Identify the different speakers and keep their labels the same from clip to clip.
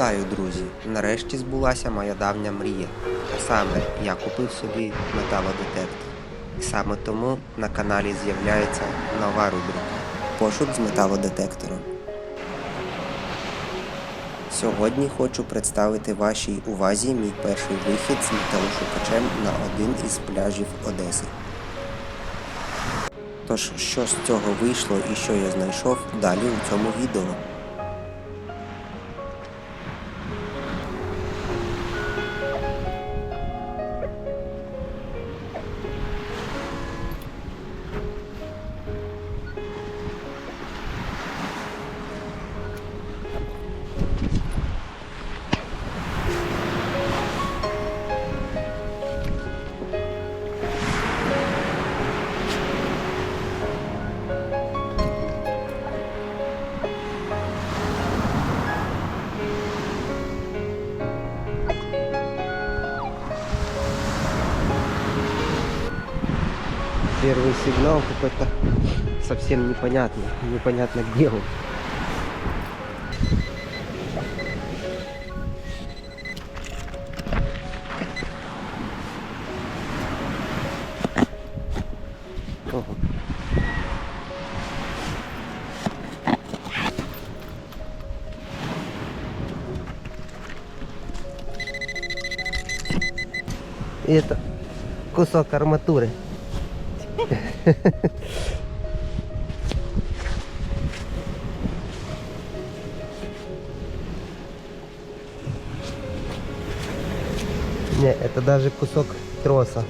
Speaker 1: Вітаю, друзі! Нарешті збулася моя давня мрія. А саме, я купив собі металодетектор. І саме тому на каналі з'являється нова рубрика Пошук з металодетектором. Сьогодні хочу представити вашій увазі мій перший вихід з металошукачем на один із пляжів Одеси. Тож, що з цього вийшло і що я знайшов далі у цьому відео. Сигнал какой-то совсем непонятный. Непонятно где он. И это кусок арматуры. Не, это даже кусок троса.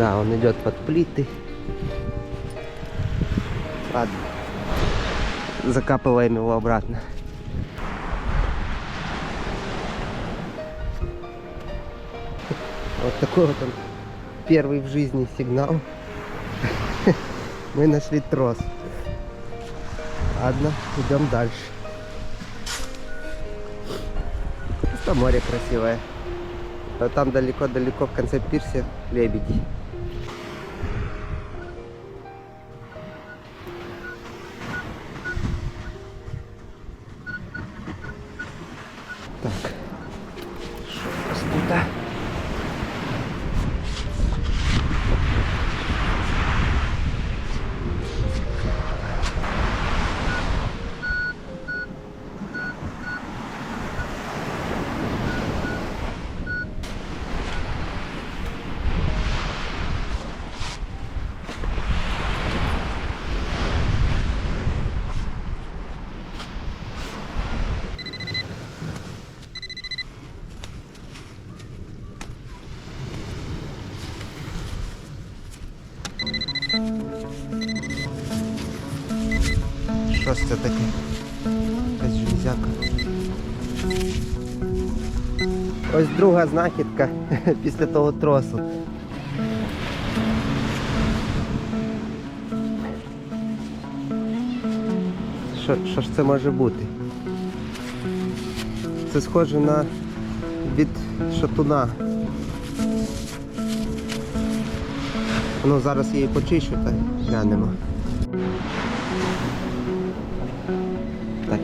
Speaker 1: Да, он идет под плиты. Ладно. Закапываем его обратно. Вот такой вот он первый в жизни сигнал. Мы нашли трос. Ладно, идем дальше. Просто море красивое. А там далеко-далеко в конце пирсе лебеди. Що ж це таке? Якась железяка. Ось друга знахідка після того тросу. Що, що ж це може бути? Це схоже на від шатуна. Ну, зараз її почищу та глянемо.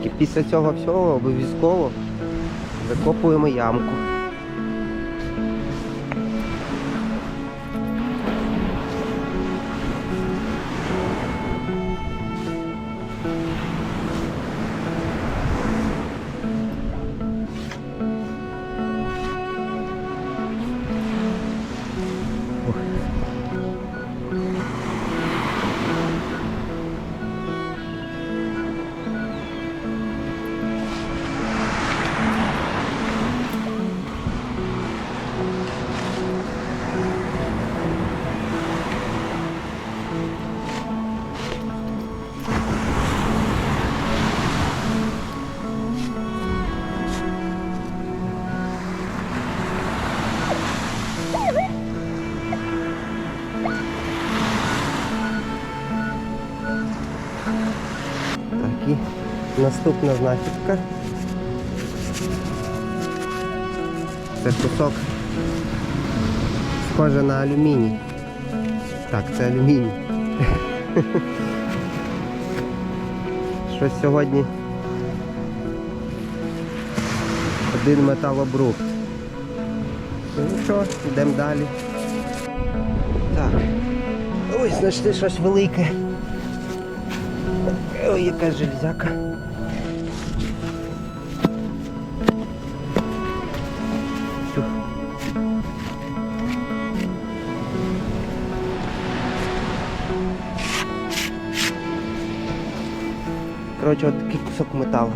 Speaker 1: І після цього всього обов'язково закопуємо ямку. Наступна знахідка. Це кусок схоже на алюміній. Так, це алюміній. Щось сьогодні один металобрухт. Ну нічого, йдемо далі. Так. Ось знайшли щось велике. Ой, яка железяка. Коротше, от такий кусок металу.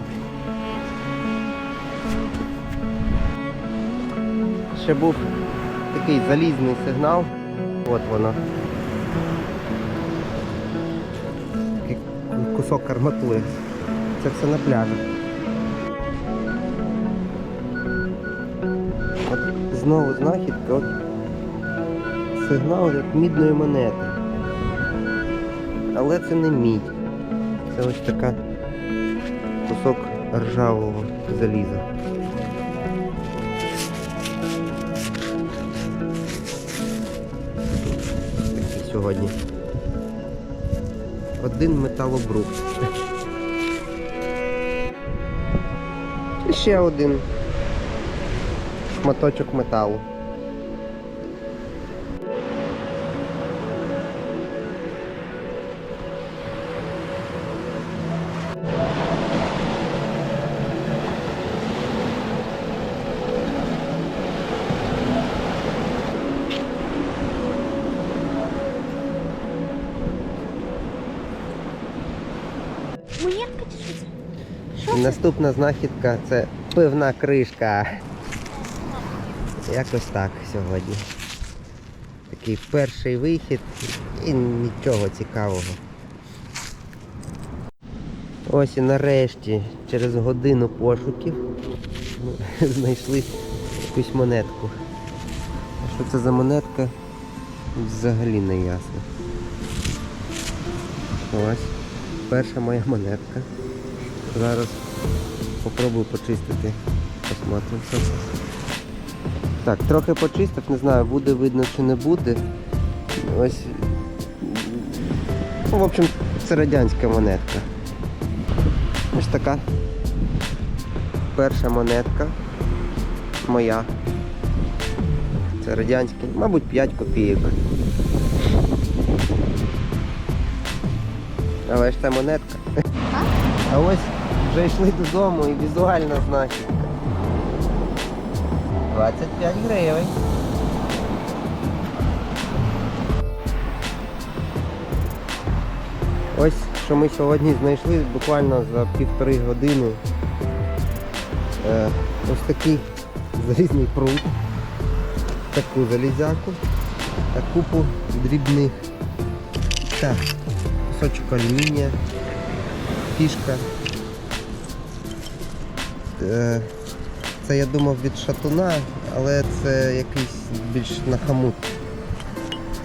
Speaker 1: Ще був такий залізний сигнал. От воно. Кусок арматури. Це все на пляжі. От знову знахідка, от сигнал як мідної монети. Але це не мідь. Це ось така кусок ржавого заліза. Сьогодні. Один металобрухт. І ще один шматочок металу. Наступна знахідка це пивна кришка. Якось так сьогодні. Такий перший вихід і нічого цікавого. Ось і нарешті, через годину пошуків, ми знайшли якусь монетку. Що це за монетка? Взагалі не ясно. Ось, перша моя монетка. Зараз попробую почистити. Посмотрим, що це. Так, трохи почистив, не знаю, буде видно чи не буде. Ось. Ну, в общем, це радянська монетка. Ось така. Перша монетка. Моя. Це радянський, мабуть, 5 копійок. Але ж це монетка. А ось вже йшли додому і візуальна знахідка. 25 гривень. Ось що ми сьогодні знайшли буквально за півтори години. Е, ось такий залізний пруд, таку залізяку та купу дрібних. Так, кусочок алюмінія, фішка. Е, Це я думав від шатуна, але це якийсь більш на хамут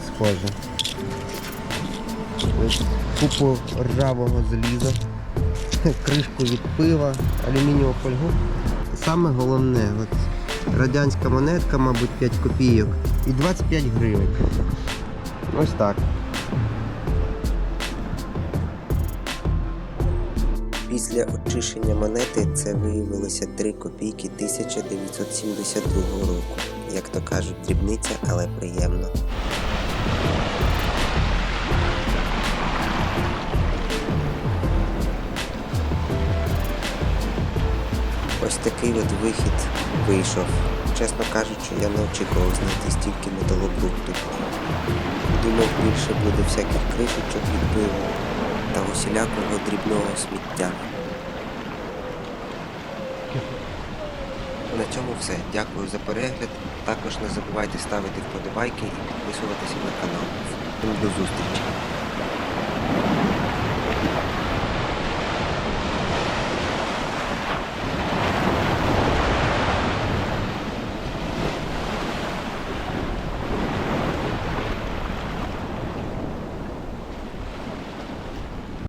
Speaker 1: схоже. Купу ржавого заліза, кришку від пива, алюмінієву фольгу. Саме головне, от радянська монетка, мабуть, 5 копійок і 25 гривень. Ось так. Після очищення монети це виявилося 3 копійки 1972 року. Як то кажуть, дрібниця, але приємно. Ось такий от вихід вийшов. Чесно кажучи, я не очікував знайти стільки металобрухту. Думав, більше буде всяких кришечок від пива та усілякого дрібного сміття. На цьому все. Дякую за перегляд. Також не забувайте ставити вподобайки і підписуватися на канал. До зустрічі!